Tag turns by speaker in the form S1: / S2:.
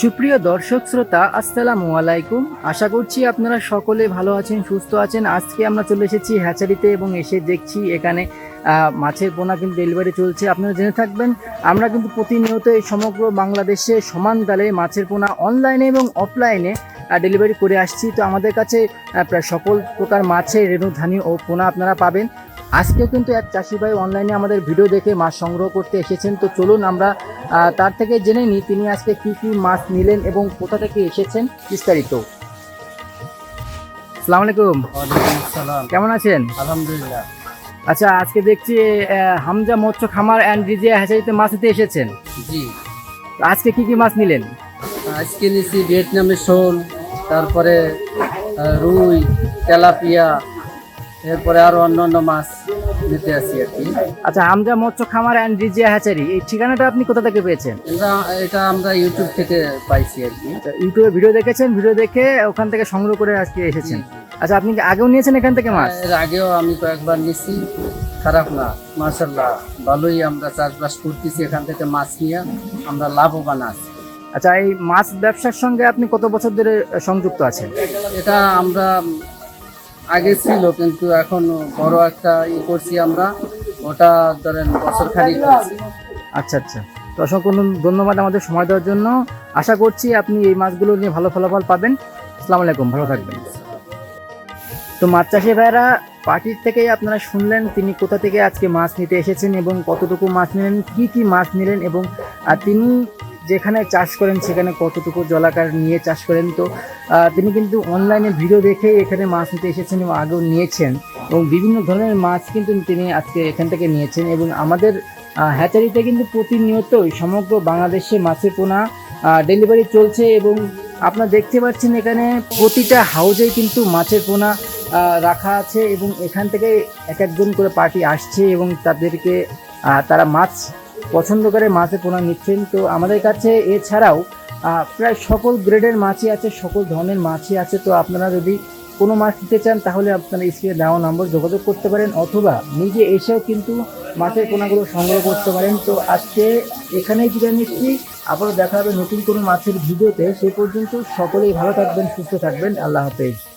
S1: সুপ্রিয় দর্শক শ্রোতা, আসসালামু আলাইকুম। আশা করছি আপনারা সকলে ভালো আছেন, সুস্থ আছেন। আজকে আমরা চলে এসেছি হ্যাচারিতে এবং এসে দেখছি এখানে মাছের পোনা কিন্তু ডেলিভারি চলছে। আপনারা জেনে থাকবেন, আমরা কিন্তু প্রতিনিয়ত এই সমগ্র বাংলাদেশে সমান তালে মাছের পোনা অনলাইনে এবং অফলাইনে ডেলিভারি করে আসছি। তো আমাদের কাছে প্রায় সকল প্রকার মাছের রেণু, ধানি ও পোনা আপনারা পাবেন। আজকেও কিন্তু এক চাষি ভাই অনলাইনে আমাদের ভিডিও দেখে মাছ সংগ্রহ করতে এসেছেন। তো চলুন আমরা তার থেকে জেনে নিই তিনি আজকে কি কি মাছ নিলেন এবং কোথা থেকে এসেছেন বিস্তারিত। সালাম আলাইকুম। কেমন আছেন?
S2: আলহামদুলিল্লাহ।
S1: আচ্ছা আজকে দেখছি হামজা মৎস্য খামার অ্যান্ড ডিজে হ্যাচারিতে মাছ নিতে এসেছেন।
S2: জি।
S1: আজকে কি কি মাছ নিলেন?
S2: আজকে নিছি ভিয়েতনামের শোল তারপরে রুই তেলাপিয়া এরপরে আরও অন্যান্য মাছ নিতে আসি আর কি।
S1: আচ্ছা হামজা মৎস্য খামার অ্যান্ড ডিজে হ্যাচারি এই ঠিকানাটা আপনি কোথা থেকে পেয়েছেন?
S2: এটা এটা আমরা ইউটিউব থেকে পাইছি আর কি।
S1: আচ্ছা, ইউটিউবে ভিডিও দেখেছেন? ভিডিও দেখে ওখান থেকে সংগ্রহ করে আজকে এসেছেন। আচ্ছা আপনি কি আগেও নিয়েছেন এখান থেকে মাছ?
S2: এর আগেও আমি কয়েকবার নিছি খারাপ না মার্শাল্লাহ ভালোই আমরা চাষবাস করতেছি এখান থেকে মাছ নিয়ে। আমরা লাভবান আছি।
S1: আচ্ছা এই মাছ ব্যবসার সঙ্গে আপনি কত বছর ধরে সংযুক্ত আছেন?
S2: এটা আমরা আগে ছিল, কিন্তু এখন বড় একটা ই করছি আমরা। ওটা ধরেন বছর খানিক
S1: আচ্ছা আচ্ছা। তো অসংখ্য ধন্যবাদ আমাদের সময় দেওয়ার জন্য। আশা করছি আপনি এই মাছগুলো নিয়ে ভালো ফলাফল পাবেন। আসসালামু আলাইকুম, ভালো থাকবেন। তো মাছ চাষি ভাইরা পার্টির থেকেই আপনারা শুনলেন তিনি কোথা থেকে আজকে মাছ নিতে এসেছেন এবং কতটুকু মাছ নিলেন, কি কি মাছ নিলেন এবং তিনি যেখানে চাষ করেন, সেখানে কতটুকু জলাকার নিয়ে চাষ করেন। তো তিনি কিন্তু অনলাইনে ভিডিও দেখে এখানে মাছ নিতে এসেছেন এবং আগেও নিয়েছেন এবং বিভিন্ন ধরনের মাছ কিন্তু তিনি আজকে এখান থেকে নিয়েছেন এবং আমাদের হ্যাচারিতে কিন্তু প্রতিনিয়তই সমগ্র বাংলাদেশে মাছের পোনা ডেলিভারি চলছে এবং আপনারা দেখতে পাচ্ছেন এখানে প্রতিটা হাউজে কিন্তু মাছের পোনা রাখা আছে এবং এখান থেকে এক একজন করে পার্টি আসছে এবং তাদেরকে তারা মাছ পছন্দ করে মাছের পোনা নিচ্ছেন। তো আমাদের কাছে এছাড়াও প্রায় সকল গ্রেডের মাছই আছে, সকল ধরনের মাছই আছে। তো আপনারা যদি কোনো মাছ নিতে চান, তাহলে আপনারা স্ক্রিনে দেওয়া নম্বর যোগাযোগ করতে পারেন, অথবা নিজে এসেও কিন্তু মাছের পোনাগুলো সংগ্রহ করতে পারেন। তো আজকে এখানেই বিদায় নিচ্ছি। আবারও দেখা হবে নতুন কোনো মাছের ভিডিওতে। সে পর্যন্ত সকলেই ভালো থাকবেন, সুস্থ থাকবেন। আল্লাহ হাফেজ।